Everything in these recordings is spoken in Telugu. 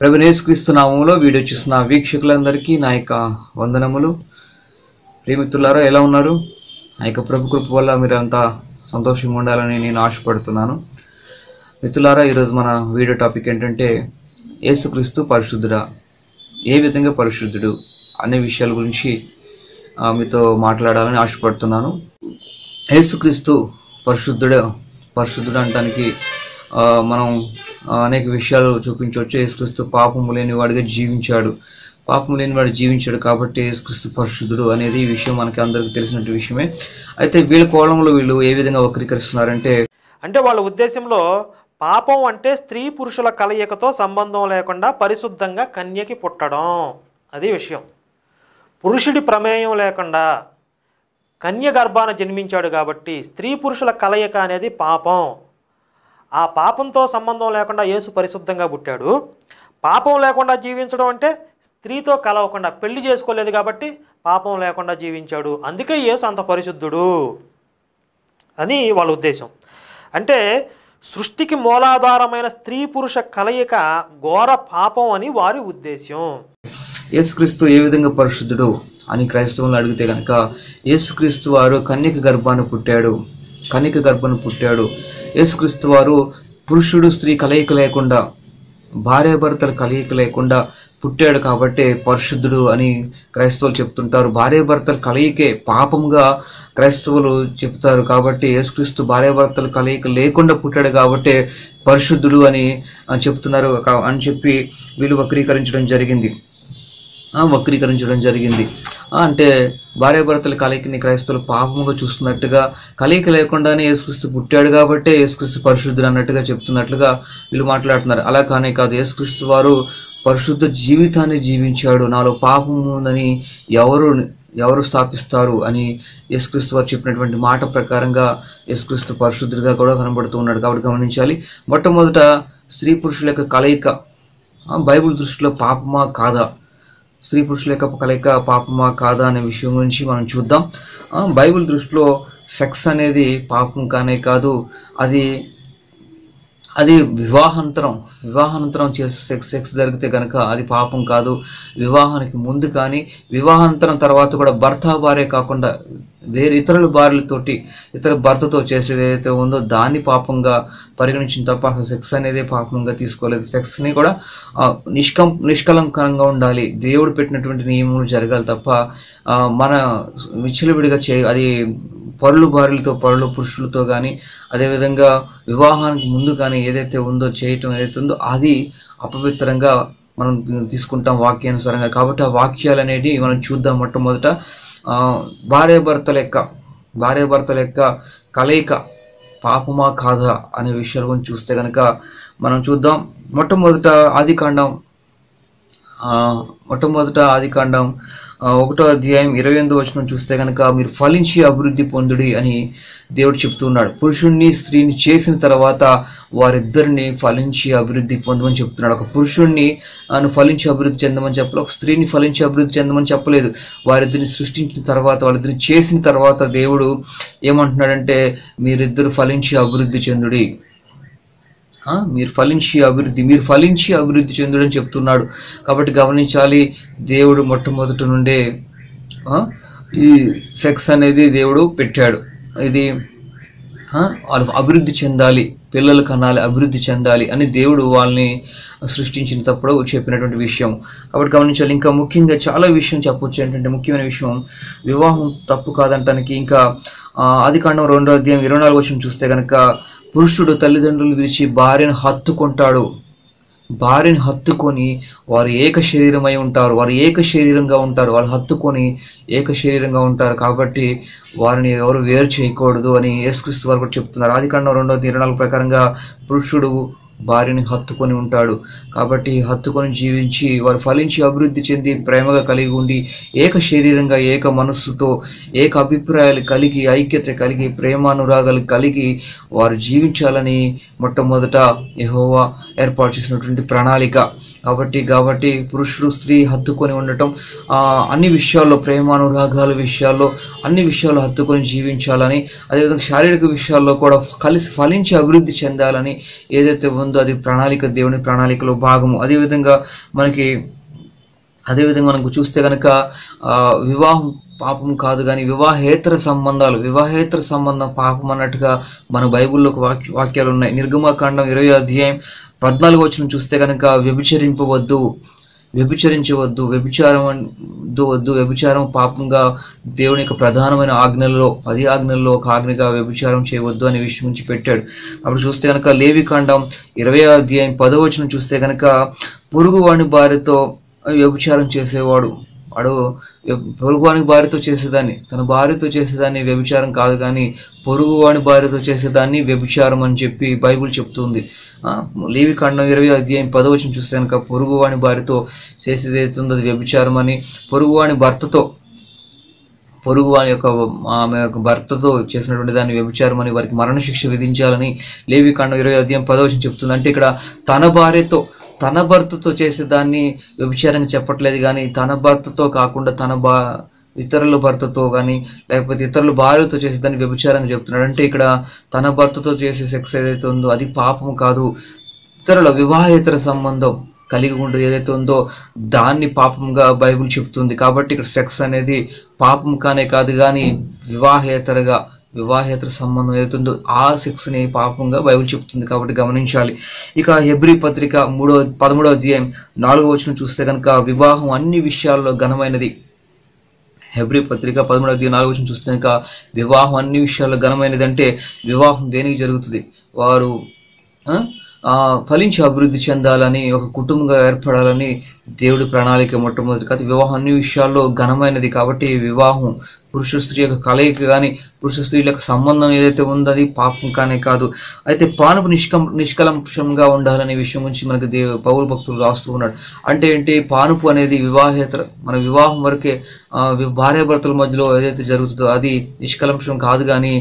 ప్రభునేసుక్రీస్తు నామంలో వీడియో చూసిన వీక్షకులందరికీ నా యొక్క వందనములు. ప్రేమితులారా ఎలా ఉన్నారు? ఆ యొక్క ప్రభు కృప వల్ల మీరంతా సంతోషంగా ఉండాలని నేను ఆశపడుతున్నాను. మిత్రులారా ఈరోజు మన వీడియో టాపిక్ ఏంటంటే యేసుక్రీస్తు పరిశుద్ధుడా? ఏ విధంగా పరిశుద్ధుడు? అనే విషయాల గురించి మీతో మాట్లాడాలని ఆశపడుతున్నాను. యేసుక్రీస్తు పరిశుద్ధుడు పరిశుద్ధుడు అనడానికి మనం అనేక విషయాలు చూపించవచ్చు. యేసుక్రీస్తు పాపము లేనివాడిగా జీవించాడు. పాపం లేనివాడు జీవించాడు కాబట్టి యేసుక్రీస్తు పరిశుద్ధుడు అనేది ఈ విషయం మనకి అందరికీ తెలిసినట్టు విషయమే. అయితే వీళ్ళ కోణంలో వీళ్ళు ఏ విధంగా వక్రీకరిస్తున్నారంటే అంటే వాళ్ళ ఉద్దేశంలో పాపం అంటే స్త్రీ పురుషుల కలయికతో సంబంధం లేకుండా పరిశుద్ధంగా కన్యకి పుట్టడం. అది విషయం. పురుషుడి ప్రమేయం లేకుండా కన్య గర్భాన జన్మించాడు కాబట్టి స్త్రీ పురుషుల కలయిక అనేది పాపం. ఆ పాపంతో సంబంధం లేకుండా యేసు పరిశుద్ధంగా పుట్టాడు. పాపం లేకుండా జీవించడం అంటే స్త్రీతో కలవకుండా పెళ్ళి చేసుకోలేదు కాబట్టి పాపం లేకుండా జీవించాడు. అందుకే యేసు అంత పరిశుద్ధుడు అని వాళ్ళ ఉద్దేశం. అంటే సృష్టికి మూలాధారమైన స్త్రీ పురుష కలయిక ఘోర పాపం అని వారి ఉద్దేశం యేసుక్రీస్తు ఏ విధంగా పరిశుద్ధుడు అని క్రైస్తవులు అడిగితే కనుక యేసుక్రీస్తు వారు కన్యక గర్భాన్ని పుట్టాడు. కనిక గర్భను పుట్టాడు. యేసుక్రీస్తు వారు పురుషుడు స్త్రీ కలయిక లేకుండా భార్యాభర్తల కలయిక లేకుండా పుట్టాడు కాబట్టి పరిశుద్ధుడు అని క్రైస్తవులు చెప్తుంటారు. భార్యాభర్తల కలయికే పాపంగా క్రైస్తవులు చెప్తారు కాబట్టి యేసుక్రీస్తు భార్యాభర్తల కలయిక లేకుండా పుట్టాడు కాబట్టి పరిశుద్ధుడు అని చెప్తున్నారు. కా- అని చెప్పి వీళ్ళు వక్రీకరించడం జరిగింది. వక్రీకరించడం జరిగింది. అంటే భార్యాభర్తల కలయికని క్రైస్తవులు పాపముగా చూస్తున్నట్టుగా కలయిక లేకుండానే యేసుక్రీస్తు పుట్టాడు కాబట్టే యేసుక్రీస్తు పరిశుద్ధుడు అన్నట్టుగా చెప్తున్నట్లుగా వీళ్ళు మాట్లాడుతున్నారు. అలా కానే కాదు యేసుక్రీస్తు వారు పరిశుద్ధ జీవితాన్ని జీవించాడు. నాలో పాపము ఉందని ఎవరు ఎవరు స్థాపిస్తారు అని యేసుక్రీస్తు వారు చెప్పినటువంటి మాట ప్రకారంగా యేసుక్రీస్తు పరిశుద్ధుడిగా కూడా కనబడుతూ ఉన్నాడు కాబట్టి గమనించాలి. మొట్టమొదట స్త్రీ పురుషుల యొక్క కలయిక బైబిల్ దృష్టిలో పాపమా కాదా? స్త్రీ పురుషుల యొక్క కలయిక పాపమా కాదా అనే విషయం గురించి మనం చూద్దాం. బైబిల్ దృష్టిలో సెక్స్ అనేది పాపం కానే కాదు అది అది వివాహాంతరం వివాహానంతరం చేసే సెక్స్ సెక్స్ జరిగితే కనుక అది పాపం కాదు. వివాహానికి ముందు కానీ వివాహాంతరం తర్వాత కూడా భర్త భార్య కాకుండా వేరే ఇతరుల భార్యలతోటి ఇతర భర్తతో చేసేది ఏదైతే ఉందో దాన్ని పాపంగా పరిగణించిన తప్ప అసలు సెక్స్ అనేది పాపంగా తీసుకోలేదు. సెక్స్ని కూడా నిష్కం నిష్కలంకరంగా ఉండాలి. దేవుడు పెట్టినటువంటి నియమం జరగాలి తప్ప మన విచ్చలవిడిగా చే అది పరులు భార్యలతో పరులు పురుషులతో కానీ అదేవిధంగా వివాహానికి ముందు కానీ ఏదైతే ఉందో చేయటం ఏదైతే ఉందో అది అపవిత్రంగా మనం తీసుకుంటాం వాక్యానుసారంగా. కాబట్టి ఆ వాక్యాలు అనేది మనం చూద్దాం మొట్టమొదట. భార్యాభర్తల యొక్క భార్యాభర్తల యొక్క కలయిక పాపమా కాదా అనే విషయాల గురించి చూస్తే కనుక మనం చూద్దాం. మొట్టమొదట ఆదికాండం మొట్టమొదట ఆదికాండం ఒకటో అధ్యాయం ఇరవై ఎనిమిది వచనం చూస్తే కనుక మీరు ఫలించి అభివృద్ధి పొందుడి అని దేవుడు చెప్తున్నాడు పురుషుణ్ణి స్త్రీని చేసిన తర్వాత వారిద్దరిని ఫలించి అభివృద్ధి పొందమని చెప్తున్నాడు. ఒక పురుషుణ్ణి అను ఫలించి అభివృద్ధి చెందమని చెప్పలేదు ఒక స్త్రీని ఫలించి అభివృద్ధి చెందమని చెప్పలేదు. వారిద్దరిని సృష్టించిన తర్వాత వాళ్ళిద్దరిని చేసిన తర్వాత దేవుడు ఏమంటున్నాడంటే మీరిద్దరు ఫలించి అభివృద్ధి చెందుడి. మీరు ఫలించి అభివృద్ధి మీరు ఫలించి అభివృద్ధి చెందుడని చెప్తున్నాడు. కాబట్టి గమనించాలి దేవుడు మొట్టమొదటి నుండే ఈ సెక్స్ అనేది దేవుడు పెట్టాడు. ఇది వాళ్ళు అభివృద్ధి చెందాలి పిల్లలు కనాలి అభివృద్ధి చెందాలి అని దేవుడు వాళ్ళని సృష్టించిన తప్పుడు చెప్పినటువంటి విషయం. కాబట్టి గమనించాలి ఇంకా ముఖ్యంగా చాలా విషయం చెప్పొచ్చు. ఏంటంటే ముఖ్యమైన విషయం వివాహం తప్పు కాదంటానికి ఇంకా ఆ, ఆదికాండం రెండో అధ్యాయం ఇరవై నాలుగు వచ్చిన చూస్తే కనుక పురుషుడు తల్లిదండ్రులు విడిచి భార్యను హత్తుకుంటాడు. భార్యను హత్తుకొని వారు ఏక శరీరమై ఉంటారు. వారు ఏక శరీరంగా ఉంటారు. వాళ్ళు హత్తుకొని ఏక శరీరంగా ఉంటారు. కాబట్టి వారిని ఎవరు వేరు చేయకూడదు అని యేసుక్రీస్తు వారు కూడా చెప్తున్నారు. ఆదికాండం రెండో ఇరవై నాలుగు ప్రకారంగా పురుషుడు భార్యని హత్తుకొని ఉంటాడు. కాబట్టి హత్తుకొని జీవించి వారు ఫలించి అభివృద్ధి చెంది ప్రేమగా కలిగి ఉండి ఏక శరీరంగా ఏక మనస్సుతో ఏక అభిప్రాయాలు కలిగి ఐక్యత కలిగి ప్రేమానురాగాలు కలిగి వారు జీవించాలని మొట్టమొదట యహోవా ఏర్పాటు చేసినటువంటి ప్రణాళిక. కాబట్టి కాబట్టి పురుషుడు స్త్రీ హత్తుకొని ఉండటం అన్ని విషయాల్లో ప్రేమానురాగాల విషయాల్లో అన్ని విషయాల్లో హత్తుకొని జీవించాలని అదేవిధంగా శారీరక విషయాల్లో కూడా కలిసి ఫలించి అభివృద్ధి చెందాలని ఏదైతే ఉందో అది ప్రణాళిక దేవుని ప్రణాళికలో భాగము. అదేవిధంగా మనకి అదేవిధంగా మనకు చూస్తే కనుక ఆ, వివాహం పాపం కాదు కానీ వివాహేతర సంబంధాలు వివాహేతర సంబంధం పాపం అన్నట్టుగా మన బైబిల్లో వాక్యాలు ఉన్నాయి. నిర్గమకాండం ఇరవై అధ్యాయం పద్నాలుగు వచ్చిన చూస్తే కనుక వ్యభిచరింపవద్దు వ్యభిచరించవద్దు వ్యభిచారం వద్దు వద్దు వ్యభిచారం పాపంగా దేవుని యొక్క ప్రధానమైన ఆజ్ఞలలో పది ఆజ్ఞల్లో ఒక ఆజ్ఞగా వ్యభిచారం చేయవద్దు అనే విషయం గురించి పెట్టాడు. అప్పుడు చూస్తే కనుక లేవికాండం ఇరవై అధ్యాయం పదవచనం చూస్తే కనుక పొరుగు వాని భార్యతో వ్యభిచారం చేసేవాడు. వాడు పొరుగువాని భార్యతో చేసేదాన్ని తన భార్యతో చేసేదాన్ని వ్యభిచారం కాదు కానీ పొరుగువాని భార్యతో చేసేదాన్ని వ్యభిచారం అని చెప్పి బైబిల్ చెప్తుంది. లేవి కాండం ఇరవై అధ్యాయం పదవచనం చూస్తే కనుక పొరుగువాని భార్యతో చేసేది ఏదైతుందో అది వ్యభిచారం అని పొరుగువాని భర్తతో పొరుగు యొక్క ఆమె యొక్క భర్తతో చేసినటువంటి దాన్ని వ్యభిచారం అని వారికి మరణశిక్ష విధించాలని లేవి ఖండం ఇరవై అధ్యాయం పదవచనం చెప్తుంది. అంటే ఇక్కడ తన భార్యతో తన భర్తతో చేసే దాన్ని వ్యభిచారం చెప్పట్లేదు కానీ తన భర్తతో కాకుండా తన బా ఇతరుల భర్తతో కానీ లేకపోతే ఇతరుల భార్యతో చేసే దాన్ని వ్యభిచారం చెప్తున్నాడు. అంటే ఇక్కడ తన భర్తతో చేసే సెక్స్ ఏదైతే ఉందో అది పాపం కాదు. ఇతరుల వివాహేతర సంబంధం కలిగి ఉండదు ఏదైతే ఉందో దాన్ని పాపంగా బైబిల్ చెప్తుంది. కాబట్టి ఇక్కడ సెక్స్ అనేది పాపం కానే కాదు కానీ వివాహేతరగా వివాహేతర సంబంధం ఏదైతుందో ఆ సెక్స్ని పాపంగా బైబిల్ చెప్తుంది కాబట్టి గమనించాలి. ఇక హెబ్రి పత్రిక మూడో పదమూడో అధ్యాయం నాలుగో వచ్చిన చూస్తే కనుక వివాహం అన్ని విషయాల్లో ఘనమైనది. హెబ్రి పత్రిక పదమూడు అధ్యాయం నాలుగు వచ్చిన చూస్తే కనుక వివాహం అన్ని విషయాల్లో ఘనమైనది అంటే వివాహం దేనికి జరుగుతుంది? వారు ఫలించి అభివృద్ధి చెందాలని ఒక కుటుంబంగా ఏర్పడాలని దేవుడి ప్రణాళిక మొట్టమొదటి కాదు వివాహం అన్ని విషయాల్లో ఘనమైనది కాబట్టి వివాహం పురుష స్త్రీ యొక్క కలయిక కానీ పురుష స్త్రీల యొక్క సంబంధం ఏదైతే ఉందో అది పాపం కానే కాదు. అయితే పానుపు నిష్కం నిష్కలంశంగా ఉండాలనే విషయం గురించి మనకు దేవ పౌరు భక్తులు రాస్తూ ఉన్నాడు అంటే ఏంటి? పానుపు అనేది వివాహేతర మన వివాహం వరకే భార్యాభర్తల మధ్యలో ఏదైతే జరుగుతుందో అది నిష్కలంశం కాదు కానీ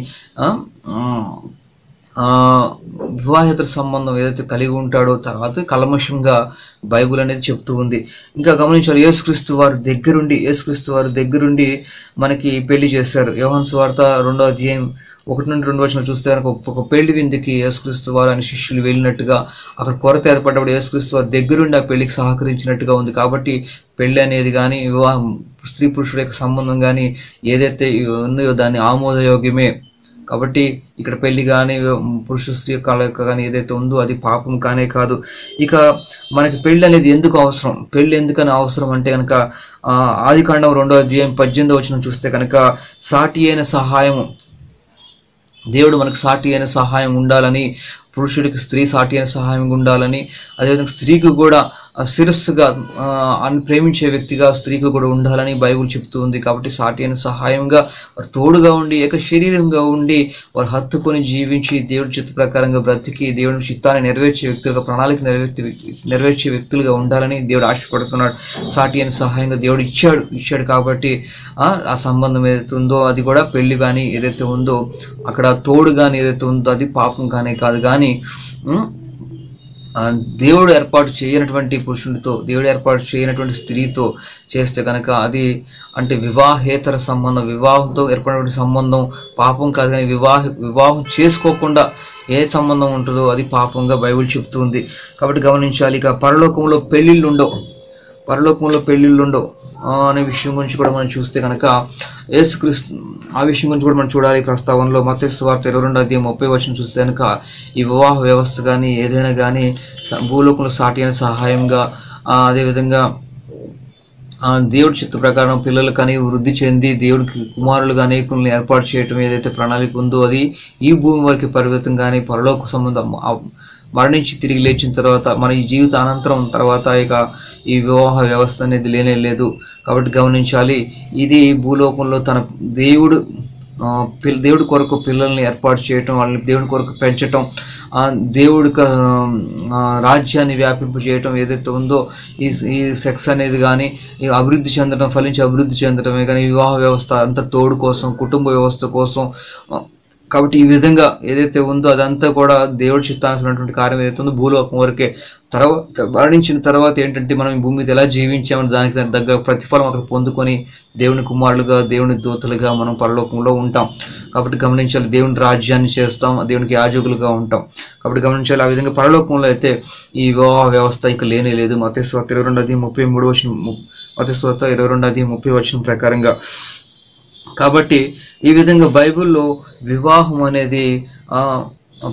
వివాహేతర సంబంధం ఏదైతే కలిగి ఉంటాడో తర్వాత కల్మషంగా బైబుల్ అనేది చెప్తూ ఉంది. ఇంకా గమనించాలి యేసుక్రీస్తు వారి దగ్గరుండి యేసుక్రీస్తు వారి దగ్గరుండి మనకి పెళ్ళి చేశారు. యోహాన్ వార్త రెండో అధ్యాయం ఒకటి నుండి రెండు వచ్చిన చూస్తే కనుక ఒక- ఒక పెళ్ళి విందుకి యేసుక్రీస్తు వారు అని శిష్యులు వెళ్ళినట్టుగా అక్కడ కొరత ఏర్పడ్డప్పుడు యేసుక్రీస్తు వారి దగ్గరుండి ఆ పెళ్ళికి సహకరించినట్టుగా ఉంది. కాబట్టి పెళ్ళి అనేది కానీ వివాహం స్త్రీ పురుషుల యొక్క సంబంధం కానీ ఏదైతే ఉన్నాయో దాన్ని ఆమోదయోగ్యమే కాబట్టి ఇక్కడ పెళ్ళి కానీ పురుష స్త్రీ కలయిక కానీ ఏదైతే ఉందో అది పాపం కానే కాదు. ఇక మనకి పెళ్ళి అనేది ఎందుకు అవసరం? పెళ్ళి ఎందుకని అవసరం అంటే కనుక ఆది కాండం రెండో అధ్యాయం పద్దెనిమిదో వచ్చిన చూస్తే కనుక సాటి అయిన సహాయము. దేవుడు మనకు సాటి అయిన సహాయం ఉండాలని పురుషుడికి స్త్రీ సాటి అయిన సహాయం ఉండాలని అదేవిధంగా స్త్రీకి కూడా శిరస్సుగా ఆ, ప్రేమించే వ్యక్తిగా స్త్రీకి కూడా ఉండాలని బైబుల్ చెప్తూ ఉంది. కాబట్టి సాటి అయిన సహాయంగా వారు తోడుగా ఉండి ఏక శరీరంగా ఉండి వారు హత్తుకొని జీవించి దేవుడి చిత్త ప్రకారంగా బ్రతికి దేవుడి చిత్తాన్ని నెరవేర్చే వ్యక్తులుగా ప్రణాళిక నెరవేర్చే నెరవేర్చే వ్యక్తులుగా ఉండాలని దేవుడు ఆశపడుతున్నాడు. సాటి అయిన సహాయంగా దేవుడు ఇచ్చాడు. ఇచ్చాడు కాబట్టి ఆ సంబంధం ఏదైతే ఉందో అది కూడా పెళ్ళి కానీ ఏదైతే ఉందో అక్కడ తోడు కానీ ఏదైతే ఉందో అది పాపం కానే కాదు. కానీ దేవుడు ఏర్పాటు చేయనటువంటి పురుషుడితో దేవుడు ఏర్పాటు చేయనటువంటి స్త్రీతో చేస్తే కనుక అది అంటే వివాహేతర సంబంధం వివాహంతో ఏర్పడినటువంటి సంబంధం పాపం కాదు కానీ వివాహ వివాహం చేసుకోకుండా ఏ సంబంధం ఉంటుందో అది పాపంగా బైబిల్ చెప్తుంది. కాబట్టి గమనించాలి ఇక పరలోకంలో పెళ్ళిళ్ళు ఉండవు. పరలోకంలో పెళ్ళిళ్ళు ఉండవు. అనే విషయం గురించి కూడా మనం చూస్తే కనుక యేసుక్రీస్తు ఆ విషయం గురించి కూడా మనం చూడాలి ప్రస్తావనలో. మత వార్త ఇరవై రెండు అధ్యాయం ముప్పై వచ్చిన చూస్తే కనుక ఈ వివాహ వ్యవస్థ కానీ ఏదైనా కానీ భూలోకంలో సాటి అయిన సహాయంగా అదేవిధంగా దేవుడి చిత్త ప్రకారం పిల్లలు కానీ వృద్ధి చెంది దేవుడికి కుమారులుగా అనేకులను ఏర్పాటు చేయటం ఏదైతే ప్రణాళిక ఉందో అది ఈ భూమి వరకు పరిమితం కానీ పరలోక సంబంధం మరణించి తిరిగి లేచిన తర్వాత మన ఈ జీవిత అనంతరం తర్వాత ఇక ఈ వివాహ వ్యవస్థ అనేది లేనే లేదు. కాబట్టి గమనించాలి ఇది భూలోకంలో తన దేవుడు దేవుడి కొరకు పిల్లల్ని ఏర్పాటు చేయటం వాళ్ళని దేవుడి కొరకు పెంచటం దేవుడి రాజ్యాన్ని వ్యాపింపు చేయటం ఏదైతే ఉందో ఈ ఈ సెక్స్ అనేది కానీ ఈ అభివృద్ధి చెందడం ఫలించి అభివృద్ధి చెందడమే కానీ వివాహ వ్యవస్థ అంత తోడు కోసం కుటుంబ వ్యవస్థ కోసం కాబట్టి ఈ విధంగా ఏదైతే ఉందో అదంతా కూడా దేవుడి చిత్తానుసరైనటువంటి కార్యం ఏదైతే ఉందో భూలోకం వరకే తర్వాత మరణించిన తర్వాత ఏంటంటే మనం ఈ భూమి మీద ఎలా జీవించామని దానికి దగ్గర ప్రతిఫలం అక్కడ పొందుకొని దేవుని కుమారులుగా దేవుని దూతలుగా మనం పరలోకంలో ఉంటాం. కాబట్టి గమనించాలి దేవుని రాజ్యాన్ని చేస్తాం దేవునికి యాజకులుగా ఉంటాం. కాబట్టి గమనించాలి ఆ విధంగా పరలోకంలో అయితే ఈ వివాహ వ్యవస్థ ఇక లేనే లేదు. మతస్వత ఇరవై రెండు అది ముప్పై మూడు వచ్చిన మతస్వత ఇరవై రెండు అది ముప్పై వచ్చిన ప్రకారంగా కాబట్టి ఈ విధంగా బైబిల్లో వివాహం అనేది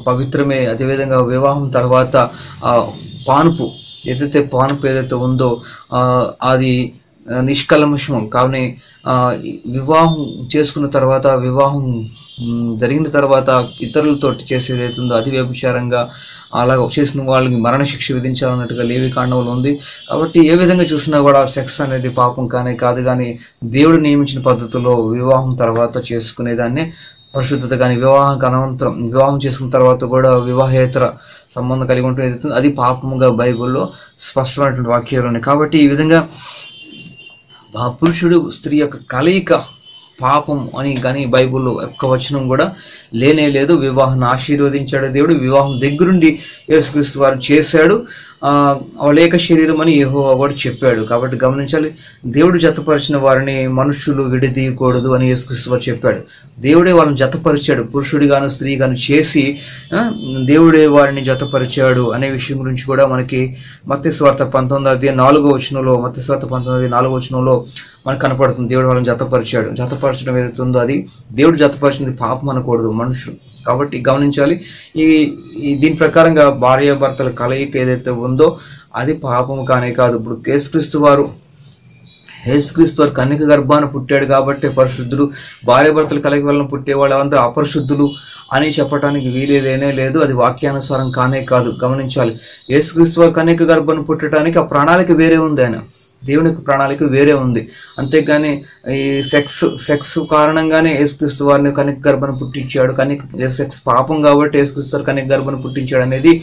పవిత్రమే అదేవిధంగా వివాహం తర్వాత ఆ, పానుపు ఏదైతే పానుపు ఏదైతే ఉందో అది ఆ, నిష్కల్మషం కానీ వివాహం చేసుకున్న తర్వాత వివాహం జరిగిన తర్వాత ఇతరులతో చేసేది ఏదైతుందో అతి వ్యభిచారంగా అలా చేసిన వాళ్ళకి మరణశిక్ష విధించాలన్నట్టుగా లేవి కాండంలో ఉంది. కాబట్టి ఏ విధంగా చూసినా కూడా సెక్స్ అనేది పాపం కానీ కాదు కానీ దేవుడు నియమించిన పద్ధతిలో వివాహం తర్వాత చేసుకునేదాన్ని. పరిశుద్ధత కానీ వివాహానికి అనంతరం వివాహం చేసుకున్న తర్వాత కూడా వివాహేతర సంబంధం కలిగి ఉంటుంది అది పాపముగా బైబిల్లో స్పష్టమైనటువంటి వాక్యాలు ఉన్నాయి. కాబట్టి ఈ విధంగా పురుషుడు స్త్రీ యొక్క కలయిక పాపం అని కానీ బైబిల్లో ఒక్క వచనం కూడా లేనే లేదు. వివాహాన్ని ఆశీర్వదించాడు దేవుడు. వివాహం దగ్గరుండి యేసుక్రీస్తు వారు చేశాడు. ఆ శరీరం అని యెహోవా కూడా చెప్పాడు. కాబట్టి గమనించాలి దేవుడు జతపరిచిన వారిని మనుషులు విడదీయకూడదు అని యేసుకృష్ణ చెప్పాడు. దేవుడే వాళ్ళని జతపరిచాడు పురుషుడి గాను స్త్రీ గాను చేసి దేవుడే వారిని జతపరిచాడు అనే విషయం గురించి కూడా మనకి మత్స్వార్త పంతొమ్మిది అధ్యాయం నాలుగో వచనంలో మత్స్వార్త పంతొమ్మిది నాలుగో వచనంలో మనకు కనపడుతుంది. దేవుడు వాళ్ళని జతపరిచాడు. జతపరచడం ఏదైతే ఉందో అది దేవుడు జతపరిచింది పాపం అనకూడదు మనుషులు. కాబట్టి గమనించాలి. ఈ దీని ప్రకారంగా భార్యాభర్తల కలయిక ఏదైతే ఉందో అది పాపము కానే కాదు. ఇప్పుడు కేసుక్రీస్తు వారు యేసుక్రీస్తు వారు కన్నిక గర్భాన పుట్టాడు కాబట్టి పరిశుద్ధుడు భార్యాభర్తల కలయిక వలన పుట్టే వాళ్ళందరూ అపరిశుద్ధులు అని చెప్పడానికి వీలే లేనే లేదు. అది వాక్యానుసారం కానే కాదు. గమనించాలి. యేసుక్రీస్తు వారు కన్నిక గర్భాన్ని పుట్టడానికి ఆ ప్రణాళిక వేరే ఉంది ఆయన. దేవుని యొక్క ప్రణాళిక వేరే ఉంది. అంతేగాని ఈ సెక్స్ సెక్స్ కారణంగానే యేసుక్రీస్తు వారిని కనిక గర్భను పుట్టించాడు. కనిక సెక్స్ పాపం కాబట్టి యేసుక్రీస్తు కనిక గర్భను పుట్టించాడు అనేది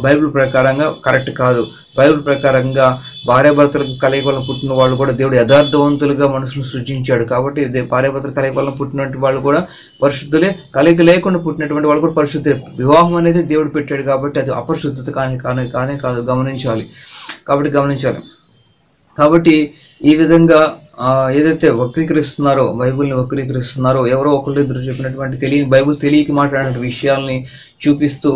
బైబిల్ ప్రకారంగా కరెక్ట్ కాదు. బైబిల్ ప్రకారంగా భార్యాభర్తలకు కలయిక వలన పుట్టిన వాళ్ళు కూడా దేవుడు యథార్థవంతులుగా మనుషులు సృజించాడు కాబట్టి ఇదే భార్యాభర్తల వలన పుట్టినటువంటి వాళ్ళు కూడా పరిశుద్ధులే. కలయిక లేకుండా పుట్టినటువంటి వాళ్ళు కూడా పరిశుద్ధులే. వివాహం అనేది దేవుడు పెట్టాడు కాబట్టి అది అపరిశుద్ధత కానీ కానీ కానే కాదు. గమనించాలి. కాబట్టి గమనించాలి. కాబట్టి ఈ విధంగా ఏదైతే వక్రీకరిస్తున్నారో బైబిల్ని వక్రీకరిస్తున్నారో ఎవరో ఒకళ్ళు ఇద్దరు చెప్పినటువంటి తెలియని బైబిల్ తెలియక మాట్లాడిన విషయాల్ని చూపిస్తూ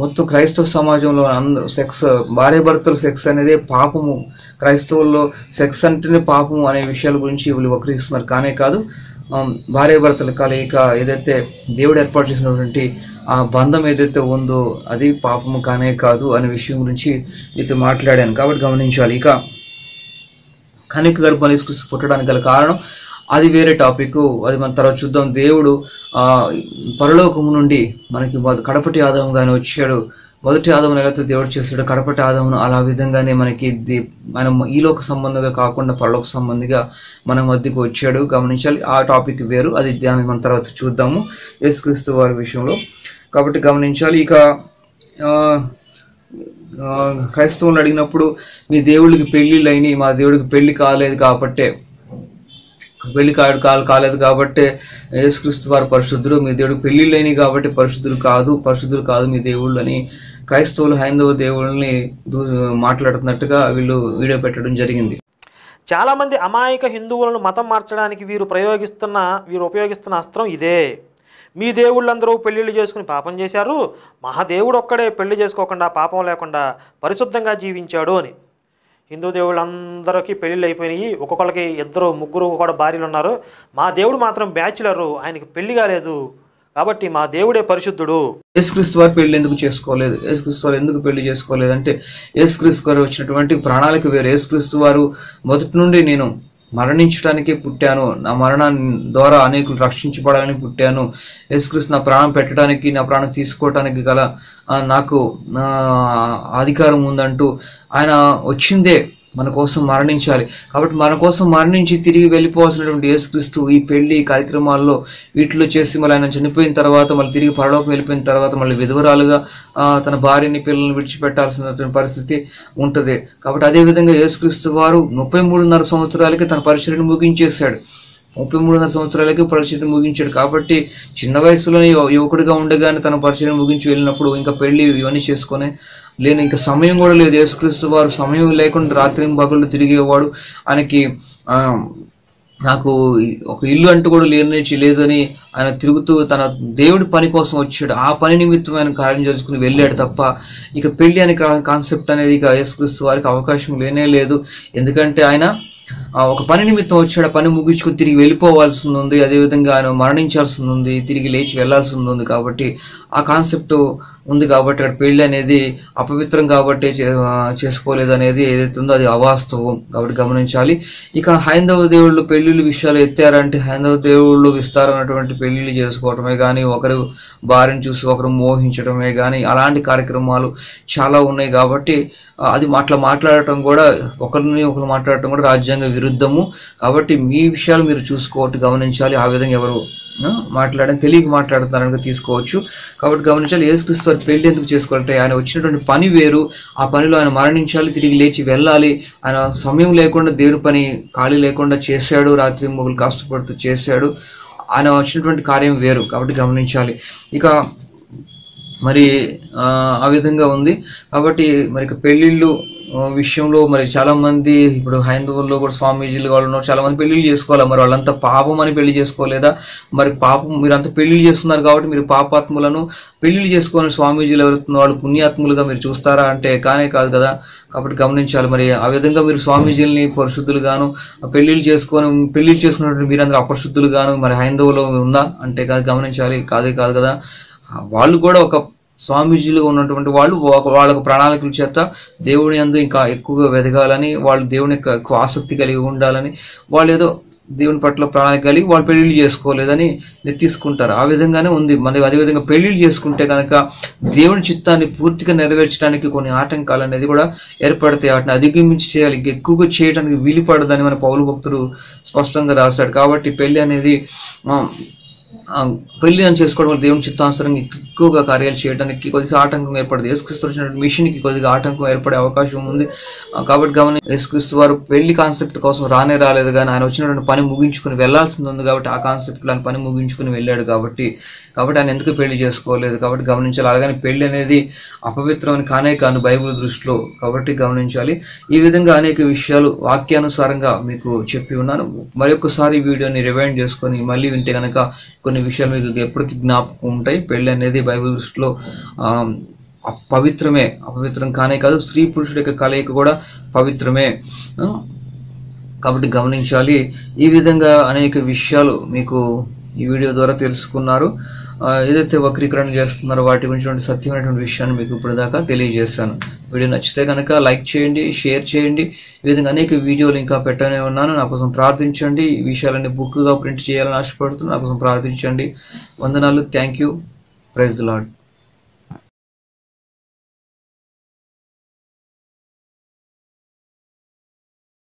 మొత్తం క్రైస్తవ సమాజంలో అందరూ సెక్స్ భార్యాభర్తల సెక్స్ అనేది పాపము. క్రైస్తవుల్లో సెక్స్ అంటేనే పాపము అనే విషయాల గురించి వీళ్ళు వక్రీస్తున్నారు. కానే కాదు భార్య భార్యాభర్తల కలయిక ఏదైతే దేవుడు ఏర్పాటు చేసినటువంటి ఆ బంధం ఏదైతే ఉందో అది పాపము కానే కాదు అనే విషయం గురించి మీతో మాట్లాడాను. కాబట్టి గమనించాలి. ఇక కనిక గర్భాన్ని యేసుక్రీస్తు పుట్టడానికి గల కారణం. అది వేరే టాపిక్. అది మనం తర్వాత చూద్దాం. దేవుడు ఆ పరలోకము నుండి మనకి మొద- కడపటి ఆదాముగానే వచ్చాడు. మొదటి ఆదమును ఎలాగైతే దేవుడు చేస్తాడు కడపటి ఆదమును అలా విధంగానే మనకి మనం ఈ లోక సంబంధంగా కాకుండా పరలోక సంబంధిగా మన మధ్యకు వచ్చాడు. గమనించాలి. ఆ టాపిక్ వేరు. అది దాన్ని మన తర్వాత చూద్దాము. యేసుక్రీస్తు వారి విషయంలో. కాబట్టి గమనించాలి. ఇక క్రైస్తవులు అడిగినప్పుడు మీ దేవుడికి పెళ్ళిళ్ళు అయినాయి మా దేవుడికి పెళ్ళి కాలేదు కాబట్టే పెళ్ళి కాడు కాలు కాలేదు కాబట్టి యేసుక్రీస్తు వారు పరిశుద్ధుడు మీ దేవుడు పెళ్ళిళ్ళు కాబట్టి పరిశుద్ధులు కాదు పరిశుద్ధులు కాదు మీ దేవుళ్ళు అని క్రైస్తవులు హైందవ దేవుళ్ళని దూ- మాట్లాడుతున్నట్టుగా వీళ్ళు వీడియో పెట్టడం జరిగింది. చాలామంది అమాయక హిందువులను మతం మార్చడానికి వీరు ప్రయోగిస్తున్న వీరు ఉపయోగిస్తున్న అస్త్రం ఇదే. మీ దేవుళ్ళందరూ పెళ్ళిళ్ళు చేసుకుని పాపం చేశారు. మహాదేవుడు ఒక్కడే పెళ్ళి చేసుకోకుండా పాపం లేకుండా పరిశుద్ధంగా జీవించాడు అని. హిందూ దేవుళ్ళందరికీ పెళ్ళిళ్ళు అయిపోయినాయి. ఒక్కొక్కరికి ఇద్దరు ముగ్గురు కూడా భార్యలు ఉన్నారు. మా దేవుడు మాత్రం బ్యాచులరు. ఆయనకి పెళ్ళి కాలేదు. కాబట్టి మా దేవుడే పరిశుద్ధుడు. యేసుక్రీస్తు వారు పెళ్ళి ఎందుకు చేసుకోలేదు? యేసుక్రీస్తు వారు ఎందుకు పెళ్ళి చేసుకోలేదు? అంటే యేసుక్రీస్తు వారు వచ్చినటువంటి ప్రాణాలకు వేరు. యేసుక్రీస్తు వారు మొదటి నుండి నేను మరణించడానికే పుట్టాను. నా మరణాన్ని ద్వారా అనేకులు రక్షించబడాలని పుట్టాను. యేసుక్రీస్తు నా ప్రాణం పెట్టడానికి నా ప్రాణం తీసుకోవటానికి గల నాకు అధికారం ఉందంటూ ఆయన వచ్చిందే మన కోసం మరణించాలి. కాబట్టి మన కోసం మరణించి తిరిగి వెళ్ళిపోవాల్సినటువంటి యేసుక్రీస్తు ఈ పెళ్ళి కార్యక్రమాల్లో వీటిలో చేసి మళ్ళీ ఆయన చనిపోయిన తర్వాత మళ్ళీ తిరిగి పడలోకి వెళ్ళిపోయిన తర్వాత మళ్ళీ విధవరాలుగా తన భార్యని పిల్లల్ని విడిచిపెట్టాల్సినటువంటి పరిస్థితి ఉంటుంది. కాబట్టి అదే విధంగా యేసుక్రీస్తు వారు ముప్పై మూడున్నర సంవత్సరాలకి తన పరిచయను ముగించేశాడు. ముప్పై మూడున్నర సంవత్సరాలకి పరిచయం ముగించాడు. కాబట్టి చిన్న వయసులోనే యువకుడిగా ఉండగానే తన పరిచయం ముగించి వెళ్ళినప్పుడు ఇంకా పెళ్ళి ఇవన్నీ చేసుకొని లేని ఇంకా సమయం కూడా లేదు. యేసుక్రీస్తు వారు సమయం లేకుండా రాత్రి పగళ్ళు తిరిగేవాడు. ఆయనకి నాకు ఒక ఇల్లు అంటూ కూడా లేని లేదని ఆయన తిరుగుతూ తన దేవుడి పని కోసం వచ్చాడు. ఆ పని నిమిత్తం ఆయన కార్యం చేసుకుని వెళ్ళాడు తప్ప ఇక పెళ్ళి అనే కాన్సెప్ట్ అనేది ఇక యేసుక్రీస్తు వారికి అవకాశం లేనే లేదు. ఎందుకంటే ఆయన ఒక పని నిమిత్తం వచ్చాడు. పని ముగించుకుని తిరిగి వెళ్ళిపోవాల్సి ఉంది. అదేవిధంగా ఆయన మరణించాల్సి ఉంది. తిరిగి లేచి వెళ్ళాల్సి ఉంది కాబట్టి ఆ కాన్సెప్ట్ ఉంది కాబట్టి అక్కడ పెళ్ళి అనేది అపవిత్రం కాబట్టి చే- చేసుకోలేదు అనేది ఏదైతే ఉందో అది అవాస్తవం కాబట్టి గమనించాలి. ఇక హైందవ దేవుళ్ళు పెళ్ళిళ్ళు విషయాలు ఎత్తారంటే హైందవ దేవుళ్ళు విస్తారమైనటువంటి పెళ్ళిళ్ళు చేసుకోవటమే కానీ ఒకరు భార్యను చూసి ఒకరు మోహించడమే కానీ అలాంటి కార్యక్రమాలు చాలా ఉన్నాయి కాబట్టి అది అట్లా మాట్లాడటం కూడా ఒకరిని ఒకరు మాట్లాడటం కూడా రాజ్యాంగ విరుద్ధము. కాబట్టి మీ విషయాలు మీరు చూసుకోవట్టు గమనించాలి. ఆ విధంగా ఎవరు మాట్లాడడం మాట్లాడని తెలియక మాట్లాడుతున్నారని తీసుకోవచ్చు. కాబట్టి గమనించాలి యేసుక్రీస్తు వారి పెళ్ళి ఎందుకు చేసుకోవాలంటే ఆయన వచ్చినటువంటి పని వేరు. ఆ పనిలో ఆయన మరణించాలి తిరిగి లేచి వెళ్ళాలి. ఆయన సమయం లేకుండా దేవుడి పని ఖాళీ లేకుండా చేశాడు. రాత్రి మొగులు కష్టపడుతూ చేశాడు. ఆయన వచ్చినటువంటి కార్యం వేరు. కాబట్టి గమనించాలి. ఇక మరి ఆ, విధంగా ఉంది. కాబట్టి మరి ఇక పెళ్ళిళ్ళు విషయంలో మరి చాలా మంది ఇప్పుడు హైందవుల్లో కూడా స్వామీజీలు వాళ్ళు ఉన్నారు. చాలా మంది పెళ్ళిళ్ళు చేసుకోవాలి? మరి వాళ్ళంతా పాపం అని పెళ్ళి చేసుకోలేదా? మరి పాపం మీరు అంతా పెళ్ళిళ్ళు చేస్తున్నారు కాబట్టి మీరు పాపాత్ములను పెళ్ళిళ్ళు చేసుకొని స్వామీజీలు ఎవరుతున్న వాళ్ళు పుణ్యాత్ములుగా మీరు చూస్తారా అంటే కానే కాదు కదా. కాబట్టి గమనించాలి మరి ఆ విధంగా మీరు స్వామీజీలని పరిశుద్ధులుగాను పెళ్ళిళ్ళు చేసుకొని పెళ్ళిళ్ళు చేసుకున్నటువంటి మీరందరూ అపరిశుద్ధులుగాను మరి హైందవులో ఉందా? అంటే కాదు గమనించాలి. కాదే కాదు కదా. వాళ్ళు కూడా ఒక స్వామీజీలుగా ఉన్నటువంటి వాళ్ళు వాళ్ళకు ప్రణాళికల చేత దేవుని అందు ఇంకా ఎక్కువగా వెదగాలని వాళ్ళు దేవుని ఎక్కువ ఆసక్తి కలిగి ఉండాలని వాళ్ళు ఏదో దేవుని పట్ల ప్రణాళిక కలిగి వాళ్ళు పెళ్ళిళ్ళు చేసుకోలేదని తీసుకుంటారు ఆ విధంగానే ఉంది. మన అదే విధంగా పెళ్ళిళ్ళు చేసుకుంటే కనుక దేవుని చిత్తాన్ని పూర్తిగా నెరవేర్చడానికి కొన్ని ఆటంకాలు అనేది కూడా ఏర్పడతాయి. వాటిని అధిగమించి చేయాలి. ఎక్కువగా చేయడానికి వీలు పడదని మన పౌరు భక్తుడు స్పష్టంగా రాశాడు. కాబట్టి పెళ్ళి అనేది పెళ్ళి అని చేసుకోవడం వల్ల దేవుని చిత్తానుసారంగా ఎక్కువగా కార్యాలు చేయడానికి కొద్దిగా ఆటంకం ఏర్పడదు. యేసుక్రీస్తు వచ్చినటువంటి మిషన్కి కొద్దిగా ఆటంకం ఏర్పడే అవకాశం ఉంది. కాబట్టి గమని యేసుక్రీస్తు వారు పెళ్ళి కాన్సెప్ట్ కోసం రానే రాలేదు కానీ ఆయన వచ్చినటువంటి పని ముగించుకుని వెళ్ళాల్సింది ఉంది కాబట్టి ఆ కాన్సెప్ట్ ఆయన పని ముగించుకుని వెళ్ళాడు కాబట్టి కాబట్టి ఆయన ఎందుకు పెళ్ళి చేసుకోలేదు? కాబట్టి గమనించాలి. అలాగని పెళ్ళి అనేది అపవిత్రమని కానే కాను బైబుల్ దృష్టిలో కాబట్టి గమనించాలి. ఈ విధంగా అనేక విషయాలు వాక్యానుసారంగా మీకు చెప్పి ఉన్నాను. మరొకసారి వీడియోని రివైండ్ చేసుకొని మళ్ళీ వింటే కనుక కొన్ని విషయాలు మీకు ఎప్పటికీ జ్ఞాపకం ఉంటాయి. పెళ్ళి అనేది బైబిల్ దృష్టిలో పవిత్రమే అపవిత్రం కానే కాదు స్త్రీ పురుషుడి యొక్క కలయిక కూడా పవిత్రమే. కాబట్టి గమనించాలి. ఈ విధంగా అనేక విషయాలు మీకు ఈ వీడియో ద్వారా తెలుసుకున్నారు. ఏదైతే వక్రీకరణ చేస్తున్నారో వాటి గురించి సత్యమైనటువంటి విషయాన్ని మీకు ఇప్పుడు దాకా తెలియజేస్తాను వీడియో నచ్చితే కనుక లైక్ చేయండి షేర్ చేయండి. ఈ విధంగా అనేక వీడియోలు ఇంకా పెట్టనే ఉన్నాను. నా కోసం ప్రార్థించండి. ఈ విషయాలన్నీ బుక్గా ప్రింట్ చేయాలని ఆశపడుతున్నాను నా కోసం ప్రార్థించండి. వందనాలు. Thank you. Praise lord